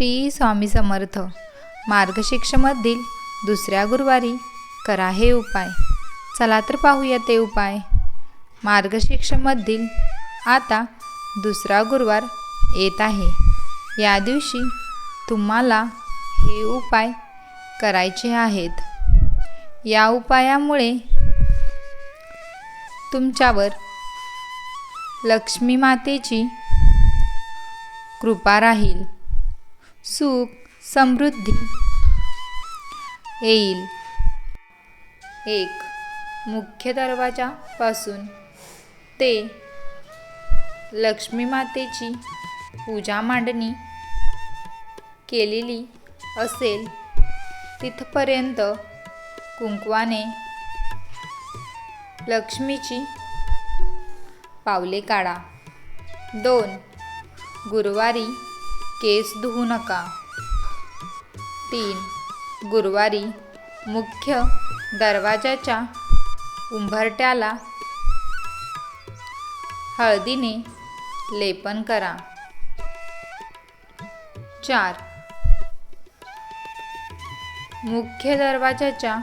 श्री स्वामी समर्थ. मार्गशिक्षमधील दुसऱ्या गुरुवारी करा हे उपाय. चला तर पाहूया ते उपाय. मार्गशिक्षमधील आता दुसरा गुरुवार येत आहे. या दिवशी तुम्हाला हे उपाय करायचे आहेत. या उपायामुळे तुमच्यावर लक्ष्मी मातेची कृपा राहील. सुख समृद्धी. येईल. एक. मुख्य दरवाजापासून ते. लक्ष्मी मातेची पूजा मांडणी केलेली असेल. तिथपर्यंत कुंकवाने लक्ष्मीची पावले काढा. दोन. गुरुवारी केस धुवू नका. तीन. गुरुवारी मुख्य दरवाजाच्या उंबरट्याला हळदीने लेपन करा. चार. मुख्य दरवाजाच्या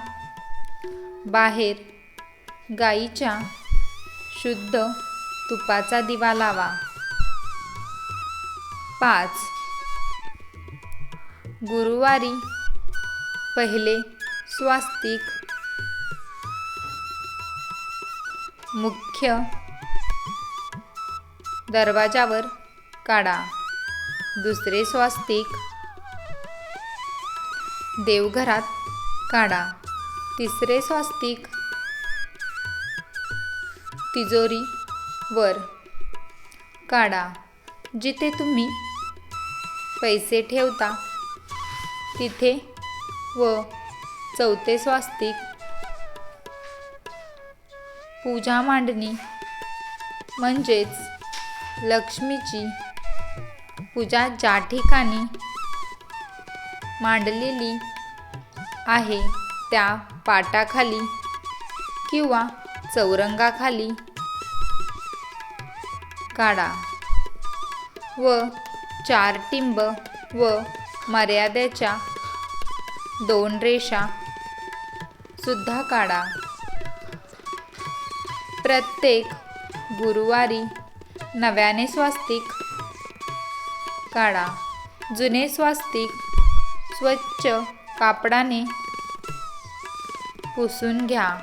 बाहेर गाईच्या शुद्ध तुपाचा दिवा लावा. पाच. गुरुवारी पहिले स्वास्तिक मुख्य दरवाजावर काढा. दुसरे स्वास्तिक देवघरात काढा. तिसरे स्वास्तिक तिजोरी वर काढा. जिथे तुम्ही पैसे ठेवता तिथे व चौथे स्वास्तिक पूजा मांडणी म्हणजेच लक्ष्मीची पूजा ज्या ठिकाणी मांडलेली आहे त्या पाटाखाली किंवा चौरंगाखाली काढा व चार टिंब व मर्यादेच्या दोन रेषा सुद्धा काढा. प्रत्येक गुरुवारी नव्याने स्वास्तिक काढा. जुने स्वास्तिक स्वच्छ कापडाने पुसून घ्या.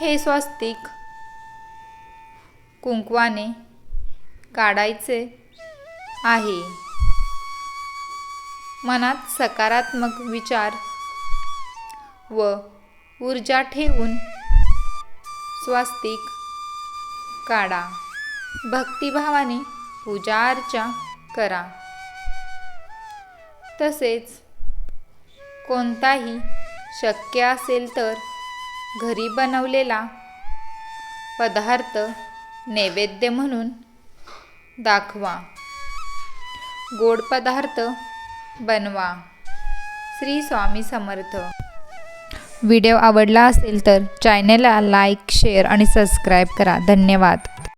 हे स्वास्तिक कुंकवाने काढायचे आहे. मनात सकारात्मक विचार व ऊर्जा ठेवून स्वास्तिक काढा. भक्तिभावाने पूजा अर्चा करा. तसेच कोणताही शक्य असेल तर घरी बनवलेला पदार्थ नैवेद्य म्हणून दाखवा. गोड पदार्थ बनवा. श्री स्वामी समर्थ. व्हिडिओ आवडला असेल तर चॅनलला लाईक शेअर आणि सबस्क्राईब करा. धन्यवाद.